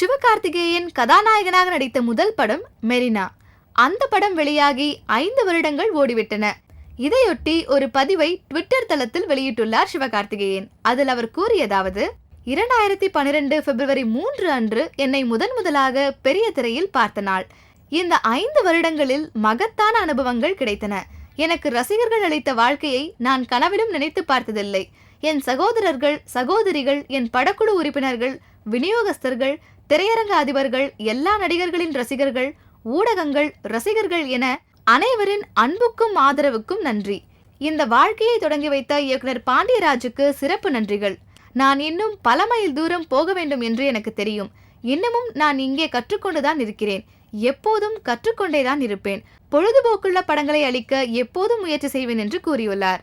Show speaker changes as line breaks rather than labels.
சிவகார்த்திகேயன் கதாநாயகனாக நடித்த முதல் படம் மெரினா. அந்த படம் வெளியாகி ஐந்து வருடங்கள் ஓடிவிட்டன. இதையொட்டி ஒரு பதிவை ட்விட்டர் தளத்தில் வெளியிட்டுள்ளார் சிவகார்த்திகேயன். அதில் அவர் கூறியதாவது இரண்டாயிரத்தி பன்னிரண்டு பிப்ரவரி மூன்று அன்று என்னை முதன் முதலாக பெரிய திரையில் பார்த்த நாள். இந்த ஐந்து வருடங்களில் மகத்தான அனுபவங்கள் கிடைத்தன. எனக்கு ரசிகர்கள் அளித்த வாழ்க்கையை நான் கனவிலும் நினைத்து பார்த்ததில்லை. என் சகோதரர்கள் சகோதரிகள் என் படக்குழு உறுப்பினர்கள் விநியோகஸ்தர்கள் திரையரங்க அதிபர்கள் எல்லா நடிகர்களின் ரசிகர்கள் ஊடகங்கள் ரசிகர்கள் என அனைவரின் அன்புக்கும் ஆதரவுக்கும் நன்றி. இந்த வாழ்க்கையை தொடங்கி வைத்த இயக்குனர் பாண்டியராஜுக்கு சிறப்பு நன்றிகள். நான் இன்னும் பல மைல் தூரம் போக வேண்டும் என்று எனக்கு தெரியும். இன்னமும் நான் இங்கே கற்றுக்கொண்டுதான் இருக்கிறேன். எப்போதும் கற்றுக்கொண்டேதான் இருப்பேன். பொழுதுபோக்குள்ள படங்களை அளிக்க எப்போதும் முயற்சி செய்வேன் என்று கூறியுள்ளார்.